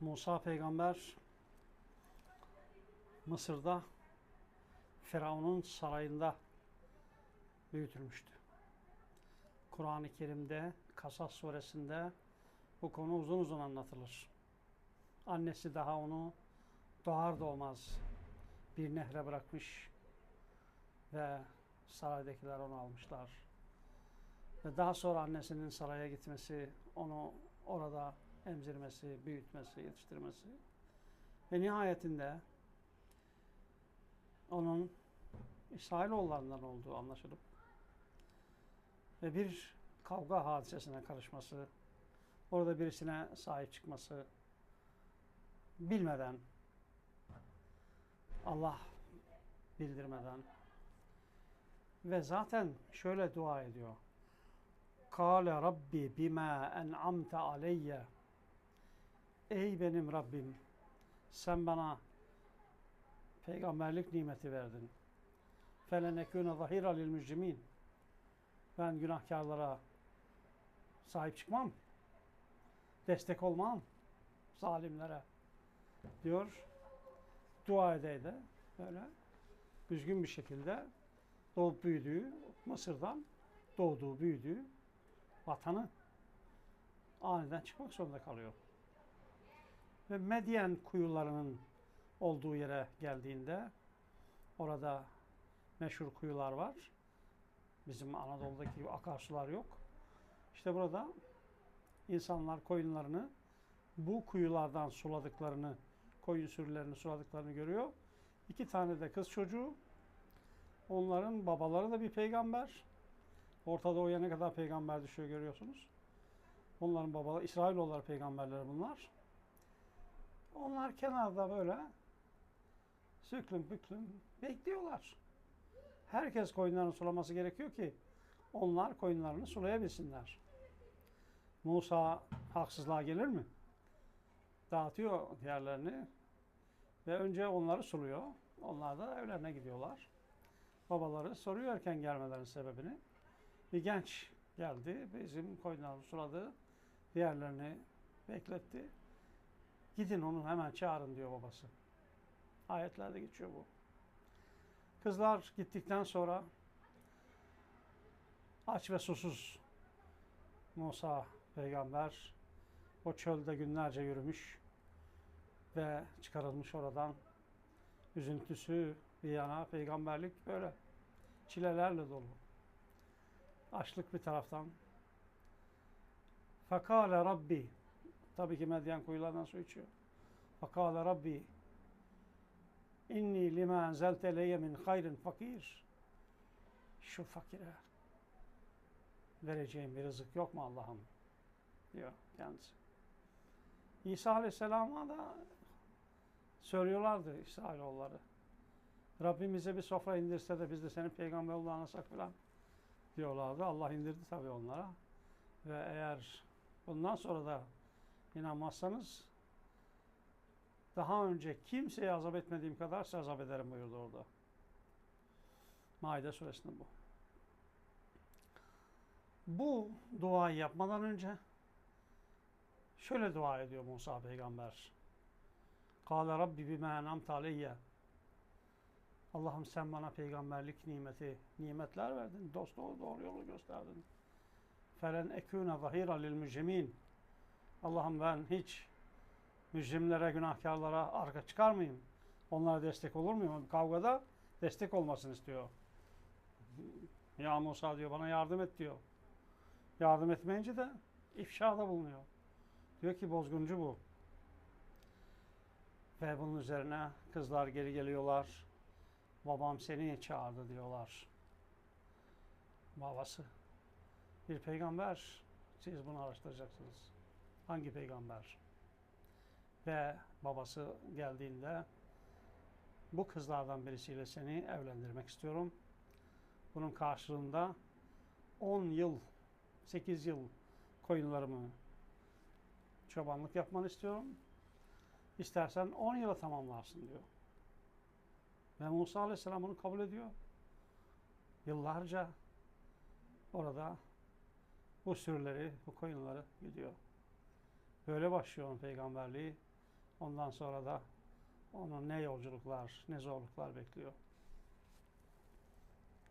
Musa peygamber Mısır'da Firavun'un sarayında büyütülmüştü. Kur'an-ı Kerim'de Kasas suresinde bu konu uzun uzun anlatılır. Annesi daha onu doğar doğmaz bir nehre bırakmış ve saraydakiler onu almışlar. Ve daha sonra annesinin saraya gitmesi, onu orada emzirmesi, büyütmesi, yetiştirmesi ve nihayetinde onun İsrailoğullarından olduğu anlaşılıp ve bir kavga hadisesine karışması, orada birisine sahip çıkması bilmeden, Allah bildirmeden ve zaten şöyle dua ediyor. Kale Rabbi bima en'amte aleyye Ey benim Rabbim sen bana peygamberlik nimeti verdin. Felenekûne zahira lil mücrimin. Ben günahkarlara sahip çıkmam. Destek olmam. Zalimlere. Diyor. Dua ede de böyle düzgün bir şekilde doğup büyüdüğü Mısır'dan doğduğu, büyüdüğü vatanı aniden çıkmak zorunda kalıyor. Ve Medyen kuyularının olduğu yere geldiğinde orada meşhur kuyular var. Bizim Anadolu'daki gibi akarsular yok. İşte burada insanlar koyunlarını bu kuyulardan suladıklarını, koyun sürülerini suladıklarını görüyor. İki tane de kız çocuğu. Onların babaları da bir peygamber. Orta Doğu'ya ne kadar peygamber düşüyor görüyorsunuz. Onların babaları, İsrailoğulları peygamberleri bunlar. Onlar kenarda böyle süklüm püklüm bekliyorlar. Herkes koyunlarını sulaması gerekiyor ki onlar koyunlarını sulayabilsinler. Musa haksızlığa gelir mi? Dağıtıyor yerlerini ve önce onları suluyor. Onlar da evlerine gidiyorlar. Babaları soruyor erken gelmelerinin sebebini. Bir genç geldi, bizim koyunlarımızı suladı, diğerlerini bekletti. Gidin onu hemen çağırın diyor babası. Ayetlerde geçiyor bu. Kızlar gittikten sonra aç ve susuz Musa peygamber o çölde günlerce yürümüş ve çıkarılmış oradan üzüntüsü bir yana peygamberlik böyle çilelerle dolu. Açlık bir taraftan. Fakale Rabbi Tabii ki Medyen kuyularından su içiyor. Fakale Rabbi inni lima enzelte leyye min hayrin fakir. Şu fakire vereceğim bir rızık yok mu Allah'ım? diyor kendisi. İsa Aleyhisselam'a da söylüyorlardı İsrailoğulları. Rabbimize bir sofra indirse de biz de senin peygamber olduğunu anlasak falan diyorlardı. Allah indirdi tabii onlara. Ve eğer bundan sonra da inanmazsanız daha önce kimseye azap etmediğim kadar size azap ederim buyurdu orada. Maide suresinde bu. Bu duayı yapmadan önce şöyle dua ediyor Musa peygamber. Kâle Rabbi bime enamte aleyye. Allah'ım sen bana peygamberlik nimeti, nimetler verdin. Dost doğru, doğru yolu gösterdin. Felen ekûne zahira lil mücrimîn. Allah'ım ben hiç mücrimlere, günahkarlara arka çıkar mıyım? Onlara destek olur muyum? Kavgada destek olmasını istiyor. Ya Musa diyor bana yardım et diyor. Yardım etmeyince de ifşada bulunuyor. Diyor ki bozguncu bu. Ve bunun üzerine kızlar geri geliyorlar. Babam seni çağırdı diyorlar. Babası. Bir peygamber. Siz bunu araştıracaksınız. Hangi peygamber? Ve babası geldiğinde bu kızlardan birisiyle seni evlendirmek istiyorum. Bunun karşılığında 10 yıl, 8 yıl koyunlarımı çobanlık yapmanı istiyorum. İstersen 10 yıla tamamlarsın diyor. Ve Musa Aleyhisselam bunu kabul ediyor. Yıllarca orada bu sürüleri, bu koyunları gidiyor. Böyle başlıyor onun peygamberliği. Ondan sonra da onu ne yolculuklar, ne zorluklar bekliyor.